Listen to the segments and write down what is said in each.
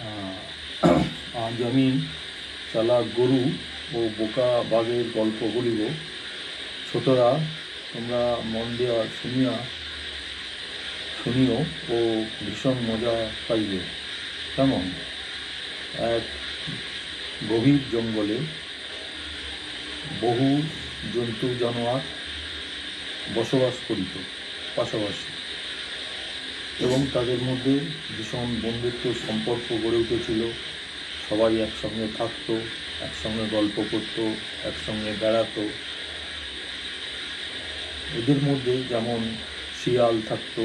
আজ আমি চালাক গরু ও বোকা বাঘের গল্প বলিব। ছোটরা, তোমরা মন দেওয়া শুনিয়া শুনিও ও ভীষণ মজা পাইবে। কেমন? এক গভীর জঙ্গলে বহু জন্তু জানোয়ার বসবাস করিত, পাশাপাশি। এবং তাদের মধ্যে ভীষণ বন্ধুত্ব, সম্পর্ক গড়ে উঠেছিল। সবাই একসঙ্গে থাকত, একসঙ্গে গল্প করতো, একসঙ্গে বেড়াতো। এদের মধ্যে যেমন শিয়াল থাকতো,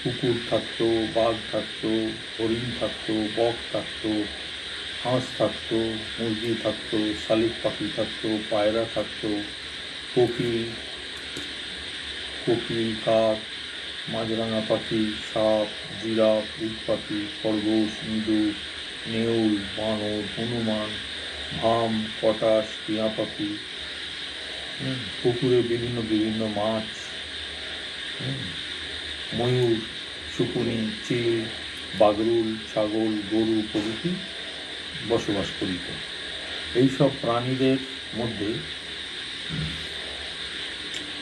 কুকুর থাকত, বাঘ থাকতো, হরিণ থাকত, বক থাকতো, হাঁস থাকতো, মুরগি থাকত, শালিক পাখি থাকতো, পায়রা থাকত, কোকিল কোকিল, কাক মাছরাঙা পাখি, সাপ, জিরাফ উট পাখি খরগোশ ইঁদুর নেউল, বানর, হনুমান, ভাম, পটাশ, টিয়া পাখি পুকুরে বিভিন্ন বিভিন্ন মাছ ময়ূর, শুকুনি, চিল, বাগরুল, ছাগল, গরু প্রভৃতি বসবাস করিত। এইসব প্রাণীদের মধ্যে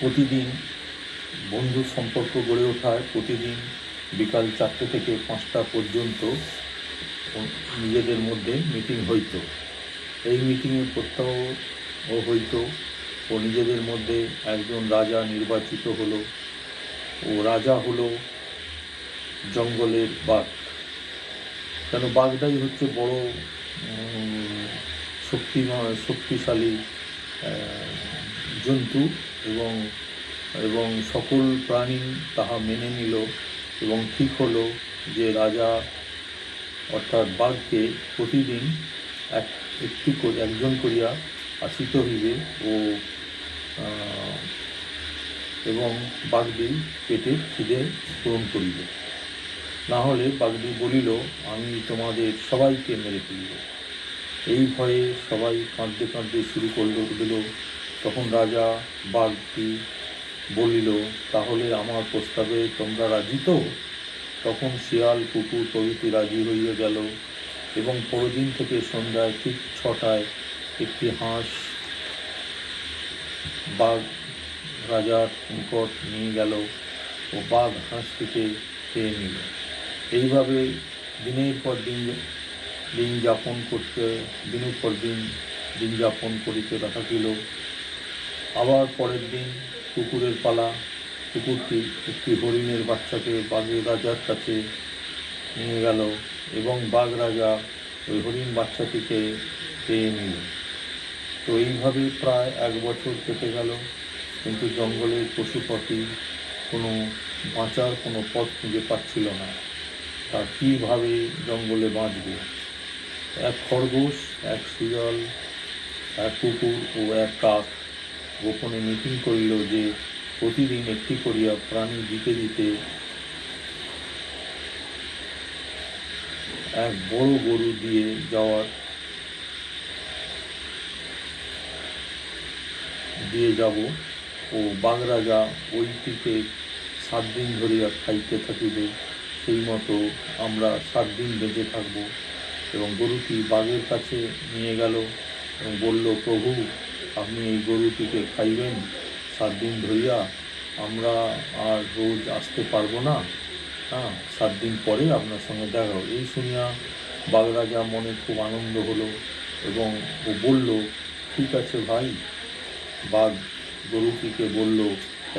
প্রতিদিন বন্ধু সম্পর্ক গড়ে ওঠায় প্রতিদিন বিকাল চারটে থেকে পাঁচটা পর্যন্ত নিজেদের মধ্যে মিটিং হইতো। এই মিটিংয়ে প্রত্যাহ হইতো ও নিজেদের মধ্যে একজন রাজা নির্বাচিত হলো। ও রাজা হলো জঙ্গলের বাঘ। কেন বাঘটাই হচ্ছে বড় শক্তি শক্তিশালী জন্তু এবং এবং সকল প্রাণী তাহা মেনে নিল এবং ঠিক হলো যে রাজা অর্থাৎ বাঘকে প্রতিদিন এক একটি একজন করিয়া আসিত হইবে ও এবং বাঘটি পেটে খিদে পূরণ করিবে। না হলে বাঘটি বলিল, আমি তোমাদের সবাইকে মেরে ফেলিব। এই ভয়ে সবাই কাঁদতে কাঁদতে শুরু করল দিল তখন রাজা বাঘটি বলিল, তাহলে আমার প্রস্তাবে তোমরা রাজি তো? তখন শিয়াল, কুকুর প্রভৃতি রাজি হইয়া গেল এবং পরদিন থেকে সন্ধ্যায় ঠিক ছটায় একটি হাঁস বাঘ রাজার নিকট নিয়ে গেল ও বাঘ হাঁসটিকে খেয়ে নিল। এইভাবে দিনের পর দিন দিন যাপন করতে, দিনের পর দিন দিন যাপন করিতে দেখা গেল। আবার পরের দিন কুকুরের পালা, কুকুরটি একটি হরিণের বাচ্চাকে বাঘের রাজার কাছে নিয়ে গেল এবং বাঘ রাজা ওই হরিণ বাচ্চাটিকে পেয়ে নিল। তো এইভাবে প্রায় এক বছর কেটে গেল, কিন্তু জঙ্গলের পশু কোনো বাঁচার কোনো পথ খুঁজে পাচ্ছিল না। তা কীভাবে জঙ্গলে বাঁচবে? এক খরগোশ, এক শিয়াল, এক কুকুর ও এক কাক গোপনে মিটিং করিল যে প্রতিদিন একটি করিয়া প্রাণী দিতে দিতে এক বড় গরু দিয়ে যাওয়ার, দিয়ে যাব ও বাগরাজা ওইটিকে সাত দিন ধরিয়া খাইতে থাকিবে। সেই মতো আমরা সাত দিন বেঁচে থাকব। এবং গরুটি বাঘের কাছে নিয়ে গেল এবং বলল, প্রভু আপনি এই গরুটিকে খাইবেন, সাত দিন ধরিয়া আমরা আর রোজ আসতে পারব না। হ্যাঁ সাত দিন পরে আপনার সঙ্গে দেখা হবে। এই শুনিয়া বাগরাজা মনে খুব আনন্দ হলো এবং ও বলল, ঠিক আছে ভাই। বাঘ গরুটিকে বলল,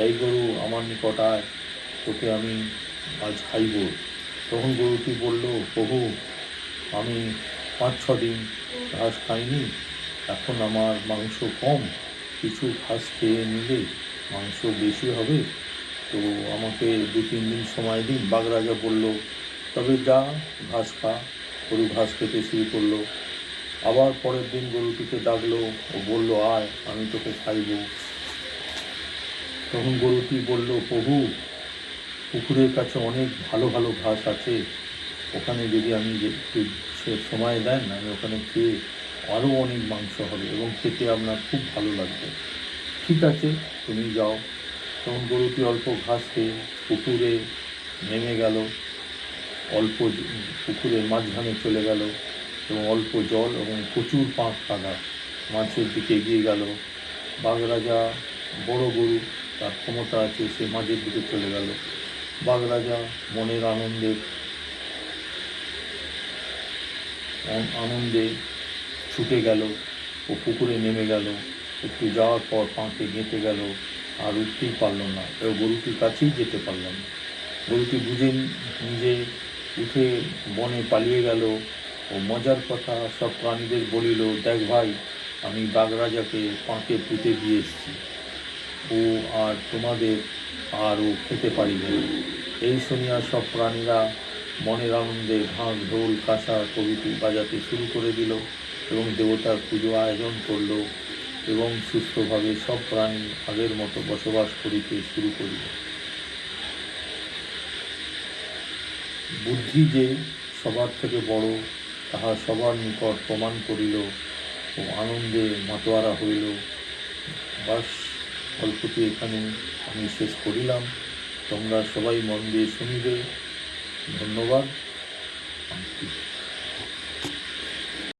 এই গরু আমার নিকট আয়, তোকে আমি আজ খাইব। তখন গরুটি বলল, প্রভু, আমি পাঁচ ছ দিন ঘাস খাইনি এখন আমার মাংস কম, কিছু ঘাস খেয়ে নিলে মাংস বেশি হবে। তো আমাকে দু তিন দিন সময় দিন, বাগরাজা বলল, তবে যা, ঘাস খা। গরু ঘাস খেতে শুরু করল। আবার পরের দিন গরুটিকে ডাকলো, ও বলল, আয়, আমি তোকে খাইব। তখন গরুটি বলল, প্রভু, পুকুরের কাছে অনেক ভালো ভালো ঘাস আছে। ওখানে যদি আমি একটু সময় দেন, আমি ওখানে খেয়ে আরও অনেক মাংস হবে এবং খেতে আপনার খুব ভালো লাগবে। ঠিক আছে, তুমি যাও। তখন গরুটি অল্প ঘাস খেয়ে পুকুরে নেমে গেল। অল্প পুকুরের মাঝখানে চলে গেল এবং অল্প জল এবং প্রচুর পাঁক কাদা মাছের দিকে এগিয়ে গেল। বাগরাজা বড় গরু, তার ক্ষমতা আছে, সে মাঝের দিকে চলে গেল। বাগরাজা মনের আনন্দে আনন্দে ছুটে গেল, ও পুকুরে নেমে গেল, একটু যাওয়ার পর পাঁকে গেঁথে গেল, আর উঠতেই পারল না ও গরুটির কাছেই যেতে পারল না। গরুটি বুঝে নিজে উঠে বনে পালিয়ে গেল, ও মজার কথা, সব প্রাণীদের বলিল, দেখ ভাই, আমি বাগরাজাকে পাঁকে পুঁতে দিয়ে এসেছি। ও আর তোমাদের আর ও খেতে পারিবে এই শুনিয়া সব প্রাণীরা মনের আনন্দে ঢাক ঢোল কাঁসা প্রভৃতি বাজাতে শুরু করে দিল। এবং দেবতার পুজো আয়োজন করল এবং সুস্থভাবে সব প্রাণী আগের মতো বসবাস করিতে শুরু করিল। বুদ্ধি যে সবার থেকে বড়, তাহা সবার নিকট প্রমাণ করিল ও আনন্দে মাতোয়ারা হইল। বাস, গল্পটি এখানে আমি শেষ করিলাম। তোমরা সবাই মন দিয়ে শুনিবে। ধন্যবাদ।